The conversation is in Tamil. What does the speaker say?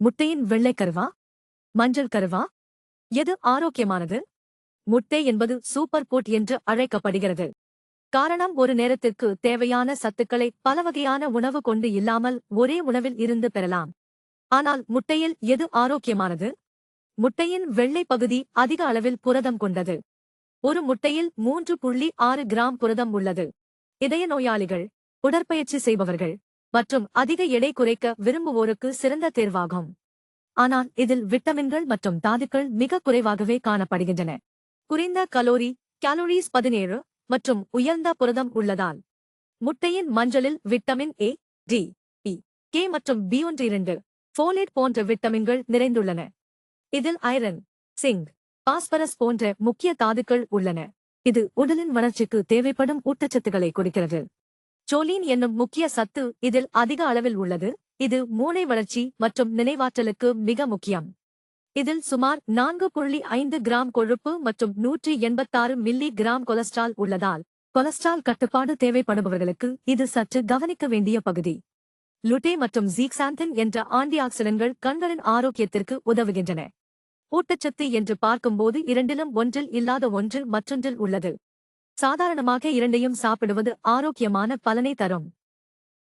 முட்டையின் வெள்ளை கருவா? மஞ்சள் கருவா? எது ஆரோக்கியமானது? முட்டை என்பது சூப்பர் ஃபுட் என்று அழைக்கப்படுகிறது. காரணம் ஒரு நேரத்திற்கு தேவையான சத்துக்களை பல வகையான உணவு கொண்டு இல்லாமல் ஒரே உணவில் இருந்து பெறலாம். ஆனால் முட்டையில் எது ஆரோக்கியமானது? முட்டையின் வெள்ளை பகுதி அதிக அளவில் புரதம் கொண்டது. ஒரு முட்டையில் மூன்று புள்ளி ஆறு கிராம் புரதம் உள்ளது. இதய நோயாளிகள் உடற்பயிற்சி செய்பவர்கள் மற்றும் அதிக எடை குறைக்க விரும்புவோருக்கு சிறந்த தேர்வாகும். ஆனால் இதில் விட்டமின்கள் மற்றும் தாதுக்கள் மிக குறைவாகவே காணப்படுகின்றன. குறைந்த கலோரி கேலோரிஸ் பதினேழு மற்றும் உயர்ந்த புரதம் உள்ளதால் முட்டையின் மஞ்சளில் vitamin A D E K மற்றும் பி ஒன்று இரண்டு ஃபோலேட் போன்ற விட்டமின்கள் நிறைந்துள்ளன. இதில் ஐரன் சிங்க் பாஸ்பரஸ் போன்ற முக்கிய தாதுக்கள் உள்ளன. இது உடலின் வளர்ச்சிக்கு தேவைப்படும் ஊட்டச்சத்துக்களை கொடுக்கிறது. சோலின் என்னும் முக்கிய சத்து இதில் அதிக அளவில் உள்ளது. இது மூளை வளர்ச்சி மற்றும் நினைவாற்றலுக்கு மிக முக்கியம். இதில் சுமார் நான்கு புள்ளி ஐந்து கிராம் கொழுப்பு மற்றும் நூற்றி எண்பத்தாறு மில்லி கிராம் கொலஸ்ட்ரால் உள்ளதால் கொலஸ்ட்ரால் கட்டுப்பாடு தேவைப்படுபவர்களுக்கு இது சற்று கவனிக்க வேண்டிய பகுதி. லுட்டே மற்றும் ஜீக்சாந்தின் என்ற ஆன்டிஆக்சிடன்கள் கண்களின் ஆரோக்கியத்திற்கு உதவுகின்றன. ஊட்டச்சத்து என்று பார்க்கும்போது இரண்டிலும் ஒன்றில் இல்லாத ஒன்று மற்றொன்றில் உள்ளது. சாதாரணமாக இரண்டையும் சாப்பிடுவது ஆரோக்கியமான பலனை தரும்.